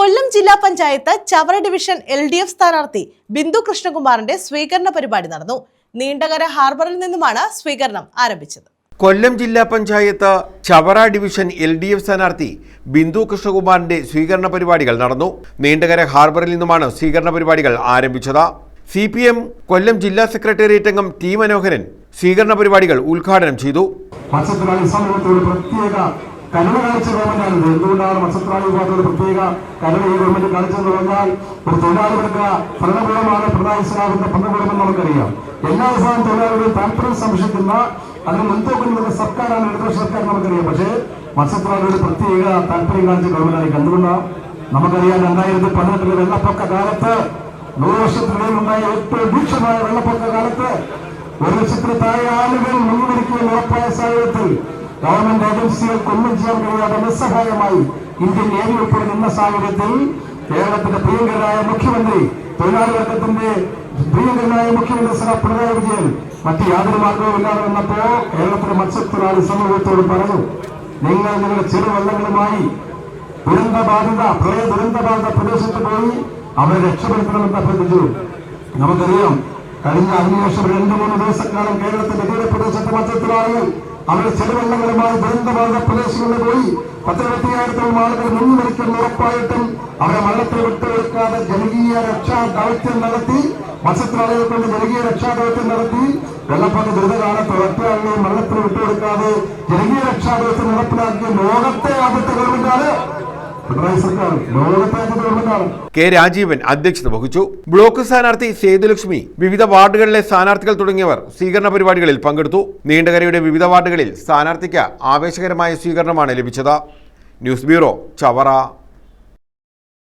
കൊല്ലം ജില്ലാ panchayat Chavara division L D F സ്ഥാനാർത്ഥി ബിന്ദു കൃഷ്ണകുമാറിന്റെ സ്വീകരണ പരിപാടി നടന്നു. നീണ്ടകര ഹാർബറിൽ നിന്നുമാണ് സ്വീകരണം ആരംഭിച്ചത്. കൊല്ലം ജില്ലാ panchayat Chavara division L D F സ്ഥാനാർത്ഥി ബിന്ദു കൃഷ്ണകുമാറിന്റെ സ്വീകരണ പരിപാടികൾ നടന്നു. നീണ്ടകര ഹാർബറിൽ നിന്നുമാണ് സ്വീകരണ പരിപാടികൾ ആരംഭിച്ചത്. സി പി എം കൊല്ലം ജില്ലാ സെക്രട്ടേറിയറ്റ് അംഗം ടി മനോഹരൻ സ്വീകരണ പരിപാടികൾ ഉദ്ഘാടനം ചെയ്തു. മത്സ്യത്തൊഴിലാളി സമൂഹത്തോട് പ്രത്യേക കരുണ കാണിച്ച ഗവൺമെന്റാണ്. ഇത് എന്തുകൊണ്ടാണ് മത്സ്യത്തൊഴിലാളി വിഭാഗത്തോട് പ്രത്യേക കരുണ ഈ ഗവൺമെന്റ് കാണിച്ചതെന്ന് പറഞ്ഞാൽ ഒരു തൊഴിലാളികൾക്ക് ഭരണകൂടമാണ് പിണറായി ഇസ്ലാമിന്റെ ഭരണകൂടമെന്ന് നമുക്കറിയാം. എല്ലാ ദിവസവും തൊഴിലാളികൾ താല്പര്യം സംരക്ഷിക്കുന്ന അതിന് മുൻതൂക്കം നൽകുന്ന സർക്കാരാണ് ഇടതുപക്ഷ സർക്കാർ നമുക്കറിയാം. പക്ഷേ മത്സ്യത്തൊഴിലാളികളുടെ പ്രത്യേക താല്പര്യം കാണിച്ച ഗവൺമെന്റാണ് എന്തുകൊണ്ടാണ് നമുക്കറിയാം രണ്ടായിരത്തി പതിനെട്ടിലെ വെള്ളപ്പൊക്ക കാലത്ത് നൂറ് വർഷത്തിനിടയിൽ ഉണ്ടായ ഏറ്റവും രൂക്ഷമായ വെള്ളപ്പൊക്ക കാലത്ത് ഒരു ലക്ഷത്തിൽ താഴെ ആളുകൾ സാഹചര്യത്തിൽ ഗവൺമെന്റ് ഏജൻസികൾ കൊല്ലം ചെയ്യാൻ കഴിയാതെ നിസ്സഹായമായി ഇന്ത്യൻ നിന്ന സാഹചര്യത്തിൽ കേരളത്തിന്റെ പ്രിയങ്കരായ മുഖ്യമന്ത്രി തൊഴിലാളി വർഗത്തിന്റെ പ്രിയങ്കരനായ മുഖ്യമന്ത്രി സഹ പിണറായി വിജയൻ മറ്റ് യാതൊരു മാർഗവും ഇല്ലാതെ വന്നപ്പോ കേരളത്തിലെ മത്സ്യത്തൊഴിലാളി സമൂഹത്തോട് പറഞ്ഞു നിങ്ങൾ നിങ്ങളുടെ ചെറുവള്ളങ്ങളുമായി ദുരന്ത ബാധിത പ്രളയ ദുരന്ത ബാധിത പ്രദേശത്ത് പോയി അവരെ രക്ഷപ്പെടുത്തണമെന്ന് അഭ്യർത്ഥിച്ചു. നമുക്കറിയാം കഴിഞ്ഞ അതിനുശേഷം രണ്ടു മൂന്ന് ദിവസക്കാലം കേരളത്തിന്റെ തീരപ്രദേശത്തെ മത്സ്യത്തൊഴിലാളികൾ അവരുടെ ചെറുവള്ളങ്ങളുമായി ദുരന്തബാധിത പ്രദേശങ്ങളിൽ പോയി പത്തിരുപത്തിയായിരത്തോളം ആളുകൾ മുൻനിരക്കുന്ന ഉറപ്പായിട്ടും അവരെ വള്ളത്തിൽ വിട്ടുകൊടുക്കാതെ ജനകീയ രക്ഷാ ദൗത്യം നടത്തി മത്സ്യത്തൊഴിലാളികളെ കൊണ്ട് ജനകീയ രക്ഷാ ദൗത്യം നടത്തി വെള്ളപ്പൊക്ക ദുരിതകാലത്ത് ഒറ്റയാളിനെയും വള്ളത്തിൽ വിട്ടുകൊടുക്കാതെ ജനകീയ രക്ഷാ ദൗത്യം നടപ്പിലാക്കിയ ലോകത്തെ ആദ്യത്തെ ഗവൺമെന്റാണ് പിണറായി സർക്കാർ ലോകത്തെ ആദ്യത്തെ ഗവൺമെന്റാണ് കെ രാജീവൻ അധ്യക്ഷത വഹിച്ചു. ബ്ലോക്ക് സ്ഥാനാർത്ഥി സേതുലക്ഷ്മി വിവിധ വാർഡുകളിലെ സ്ഥാനാർത്ഥികൾ തുടങ്ങിയവർ സ്വീകരണ പരിപാടികളിൽ പങ്കെടുത്തു. നീണ്ടകരയുടെ വിവിധ വാർഡുകളിൽ സ്ഥാനാർത്ഥിക്ക് ആവേശകരമായ സ്വീകരണമാണ് ലഭിച്ചത്. News bureau Chavara.